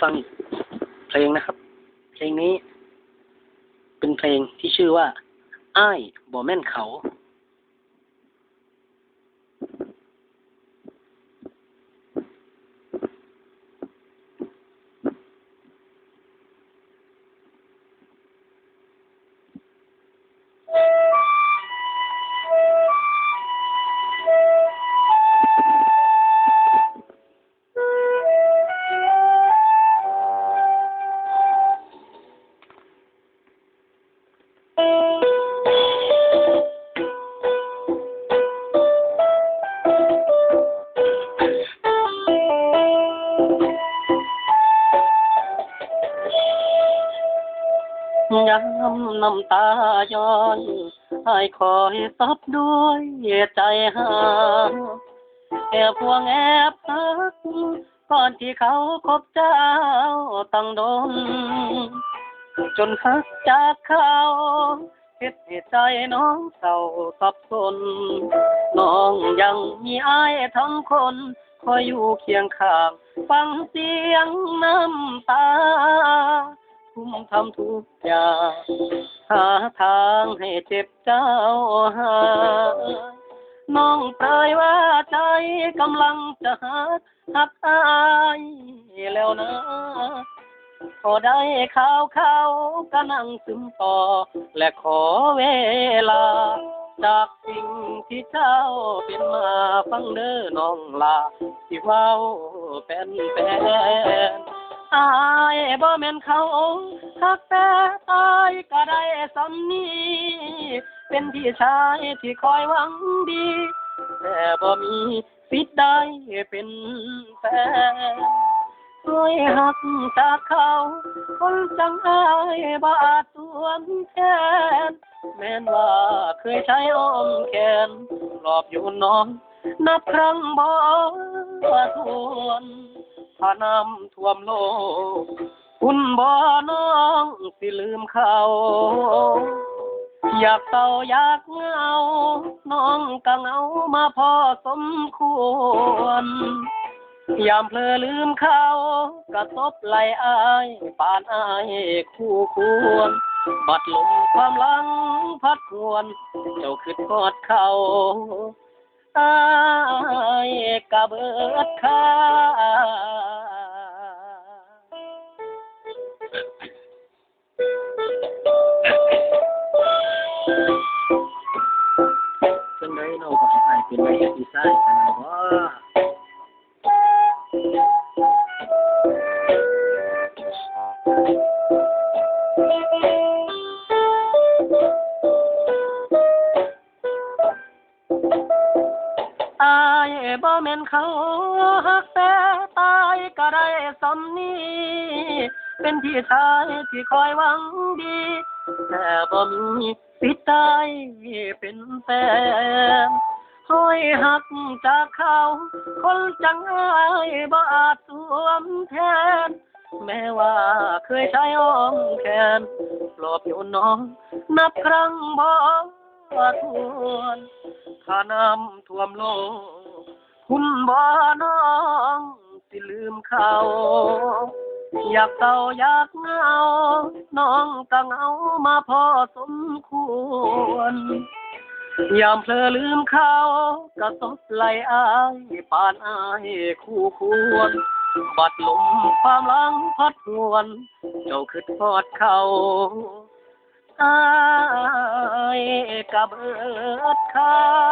ฟังอีกเพลงนะครับ เพลงนี้ เป็นเพลงที่ชื่อว่า อ้ายบ่แม่นเขา ย้ำน้ำตาย้อนให้คอยซับด้วยใจหาแอบพวงแอบพักก่อนที่เขาคบเจ้าตั้งดนจนหักจากเขาเฮ็ดใจน้องเศร้าสับสนน้องยังมีอายทั้งคนคอยอยู่เคียงข้าง ฟังเสียงน้ำตา ทุ่มทำทุกอย่างหาทางให้เจ็บเจ้าหาน้องเปรยว่าใจกำลังจะหักหักอายแล้วนะพอได้ข่าวข่าก็นั่งซึมต่อ และขอเวลา จากสิ่งที่เจ้าเป็นมาฟังเด้อน้องลาที่เว้าเป็นแฟน อายบ่แม่นเขาทักแต่ตายก็ได้สำนีเป็นพี่ชายที่คอยหวังดี แต่บ่มีสิทธิ์ได้เป็นแฟนช่วยหักจากเขา คนจังอายบาดสวมแทนแม้นว่าเคยใช้อ้อมแขนปลอบอยู่นองนับครั้งบ่ทวน ถ้าน้ำท่วมโลกคุณบ่น้องสิลืมเขา อยากเศร้าอยากเหงา น้องก็เหงามาพอสมควร ยามเพลอลืมเขากระทบไหลอายปานอายคู่ควร บัดลมความหลังพัดหวน เจ้าคืดกอดเขา อายกะเบิดค่าเป็นไรเนา อายเอ่ยบ่แม่นเขาหักแต่ตายก็ได้สำนี้เป็นพี่ชายที่คอยหวังดีแต่บ่มีสิทธิ์ได้เป็นแฟนห้อยหักจากเขา คนจังอายบ่อาจสวมแทน แม้ว่าเคยใช้อ้อมแขนปลอบอยู่น้อง นับครั้งบ่ ทวนถ้าน้ำท่วมโลกคุณบ่น้องสิลืมเขา อยากเศร้าอยากเงา น้องก็เหงามาพอสมควร ยามเพลอลืมเขากระทบไหลอายปานอายคู่ควร บัดลมความหลังพัดหวน เจ้าคือทอดเขา อายกะเบิดคา